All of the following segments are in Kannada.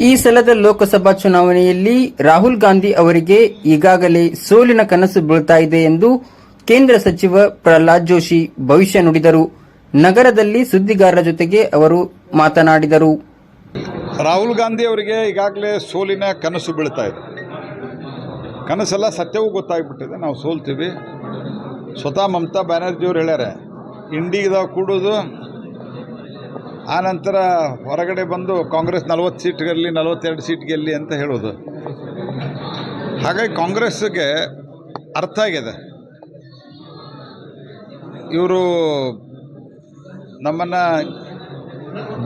ಈ ಸಲದ ಲೋಕಸಭಾ ಚುನಾವಣೆಯಲ್ಲಿ ರಾಹುಲ್ ಗಾಂಧಿ ಅವರಿಗೆ ಈಗಾಗಲೇ ಸೋಲಿನ ಕನಸು ಬೀಳ್ತಾ ಇದೆ ಎಂದು ಕೇಂದ್ರ ಸಚಿವ ಪ್ರಹ್ಲಾದ್ ಜೋಶಿ ಭವಿಷ್ಯ ನುಡಿದರು. ನಗರದಲ್ಲಿ ಸುದ್ದಿಗಾರರ ಜೊತೆಗೆ ಅವರು ಮಾತನಾಡಿದರು. ರಾಹುಲ್ ಗಾಂಧಿ ಅವರಿಗೆ ಈಗಾಗಲೇ ಸೋಲಿನ ಕನಸು ಬೀಳ್ತಾ ಇದೆ. ಕನಸೆಲ್ಲ ಸತ್ಯವೂ ಗೊತ್ತಾಗ್ಬಿಟ್ಟಿದೆ. ನಾವು ಸೋಲ್ತೀವಿ. ಸ್ವತಃ ಮಮತಾ ಬ್ಯಾನರ್ಜಿಯವ್ರು ಹೇಳ್ಯಾರ ಇಂಡಿಯಾದಾಗ ಕೂಡೋದು ಆನಂತರ ಹೊರಗಡೆ ಬಂದು ಕಾಂಗ್ರೆಸ್ ನಲ್ವತ್ತು ಸೀಟ್ ಗೆಲ್ಲಿ, ನಲವತ್ತೆರಡು ಸೀಟ್ ಗೆಲ್ಲಿ ಅಂತ ಹೇಳೋದು. ಹಾಗಾಗಿ ಕಾಂಗ್ರೆಸ್ಗೆ ಅರ್ಥ ಆಗಿದೆ. ಇವರು ನಮ್ಮನ್ನು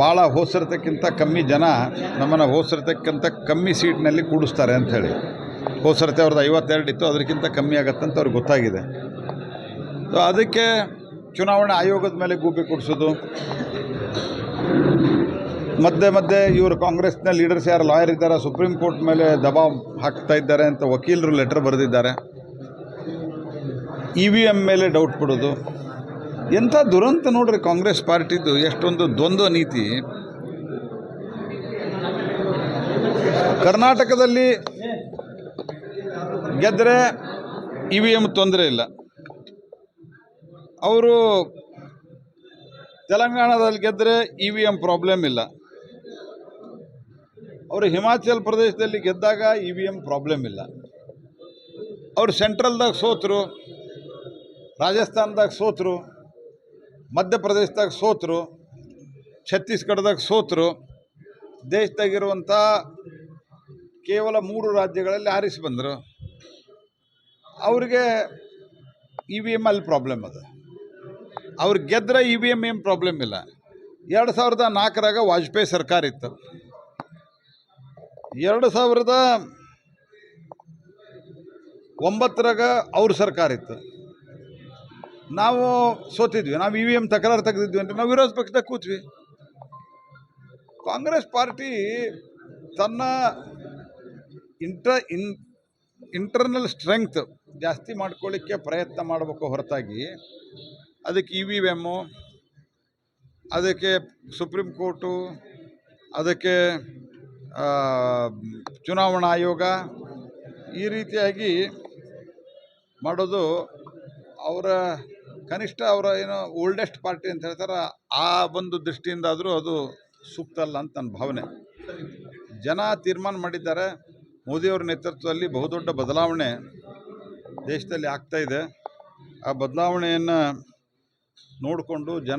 ಭಾಳ ಹೋಸರತಕ್ಕಿಂತ ಕಮ್ಮಿ ಜನ ನಮ್ಮನ್ನು ಹೋಸರತಕ್ಕಿಂತ ಕಮ್ಮಿ ಸೀಟ್ನಲ್ಲಿ ಕೂಡಿಸ್ತಾರೆ ಅಂಥೇಳಿ ಹೋಸರತೆ ಅವ್ರದ್ದು ಐವತ್ತೆರಡು ಇತ್ತು, ಅದಕ್ಕಿಂತ ಕಮ್ಮಿ ಆಗತ್ತಂತ ಅವ್ರಿಗೆ ಗೊತ್ತಾಗಿದೆ. ಸೊ ಅದಕ್ಕೆ ಚುನಾವಣಾ ಆಯೋಗದ ಮೇಲೆ ಗೂಬೆ ಕೊಡಿಸೋದು. ಮಧ್ಯೆ ಮಧ್ಯೆ ಇವರು ಕಾಂಗ್ರೆಸ್ನ ಲೀಡರ್ಸ್ ಯಾರು ಲಾಯರ್ ಇದ್ದಾರೆ ಸುಪ್ರೀಂ ಕೋರ್ಟ್ ಮೇಲೆ ದಬಾವ್ ಹಾಕ್ತಾ ಇದ್ದಾರೆ ಅಂತ ವಕೀಲರು ಲೆಟರ್ ಬರೆದಿದ್ದಾರೆ. ಇ ವಿ ಎಂ ಮೇಲೆ ಡೌಟ್ ಬಿಡೋದು. ಎಂಥ ದುರಂತ ನೋಡ್ರಿ ಕಾಂಗ್ರೆಸ್ ಪಾರ್ಟಿದು, ಎಷ್ಟೊಂದು ದ್ವಂದ್ವ ನೀತಿ. ಕರ್ನಾಟಕದಲ್ಲಿ ಗೆದ್ದರೆ ಇ ವಿ ಎಂ ತೊಂದರೆ ಇಲ್ಲ. ಅವರು ತೆಲಂಗಾಣದಲ್ಲಿ ಗೆದ್ದರೆ ಇ ವಿ ಎಂ ಪ್ರಾಬ್ಲಮ್ ಇಲ್ಲ. ಅವರು ಹಿಮಾಚಲ್ ಪ್ರದೇಶದಲ್ಲಿ ಗೆದ್ದಾಗ ಇ ವಿ ಎಂ ಪ್ರಾಬ್ಲಮ್ ಇಲ್ಲ. ಅವರು ಸೆಂಟ್ರಲ್ದಾಗ ಸೋತರು, ರಾಜಸ್ಥಾನದಾಗ ಸೋತರು, ಮಧ್ಯಪ್ರದೇಶದಾಗ ಸೋತರು, ಛತ್ತೀಸ್ಗಢದಾಗ ಸೋತರು ದೇಶದಾಗಿರುವಂಥ ಕೇವಲ ಮೂರು ರಾಜ್ಯಗಳಲ್ಲಿ ಆರಿಸಿ ಬಂದರು. ಅವ್ರಿಗೆ ಇ ವಿ ಎಂ ಅಲ್ಲಿ ಪ್ರಾಬ್ಲಮ್ ಅದ. ಅವ್ರು ಗೆದ್ದರೆ ಇ ವಿ ಎಂ ಏನು ಪ್ರಾಬ್ಲಮ್ ಇಲ್ಲ. ಎರಡು ಸಾವಿರದ ನಾಲ್ಕರಾಗ ವಾಜಪೇಯಿ ಸರ್ಕಾರ ಇತ್ತು. ಎರಡು ಸಾವಿರದ ಒಂಬತ್ತರಾಗ ಅವ್ರ ಸರ್ಕಾರ ಇತ್ತು. ನಾವು ಸೋತಿದ್ವಿ. ನಾವು ಇ ವಿ ಎಂ ತಕರಾರು ತೆಗೆದಿದ್ವಿ ಅಂತ ನಾವು ವಿರೋಧ ಪಕ್ಷದಾಗ ಕೂತ್ವಿ. ಕಾಂಗ್ರೆಸ್ ಪಾರ್ಟಿ ತನ್ನ ಇಂಟ್ರ ಇನ್ ಇಂಟರ್ನಲ್ ಸ್ಟ್ರೆಂಗ್ತ್ ಜಾಸ್ತಿ ಮಾಡ್ಕೊಳ್ಳಿಕ್ಕೆ ಪ್ರಯತ್ನ ಮಾಡಬೇಕು ಹೊರತಾಗಿ ಅದಕ್ಕೆ ಇ ವಿ ಎಮ್ಮು ಅದಕ್ಕೆ ಸುಪ್ರೀಂ ಕೋರ್ಟು, ಅದಕ್ಕೆ ಚುನಾವಣಾ ಆಯೋಗ ಈ ರೀತಿಯಾಗಿ ಮಾಡೋದು ಅವರ ಕನಿಷ್ಠ ಅವರ ಏನು ಓಲ್ಡೆಸ್ಟ್ ಪಾರ್ಟಿ ಅಂತ ಹೇಳ್ತಾರೆ, ಆ ಒಂದು ದೃಷ್ಟಿಯಿಂದ ಆದರೂ ಅದು ಸೂಕ್ತ ಅಲ್ಲ ಅಂತ ನನ್ನ ಭಾವನೆ. ಜನ ತೀರ್ಮಾನ ಮಾಡಿದ್ದಾರೆ ಮೋದಿಯವರ ನೇತೃತ್ವದಲ್ಲಿ ಬಹುದೊಡ್ಡ ಬದಲಾವಣೆ ದೇಶದಲ್ಲಿ ಆಗ್ತಾ ಇದೆ. ಆ ಬದಲಾವಣೆಯನ್ನು ನೋಡಿಕೊಂಡು ಜನ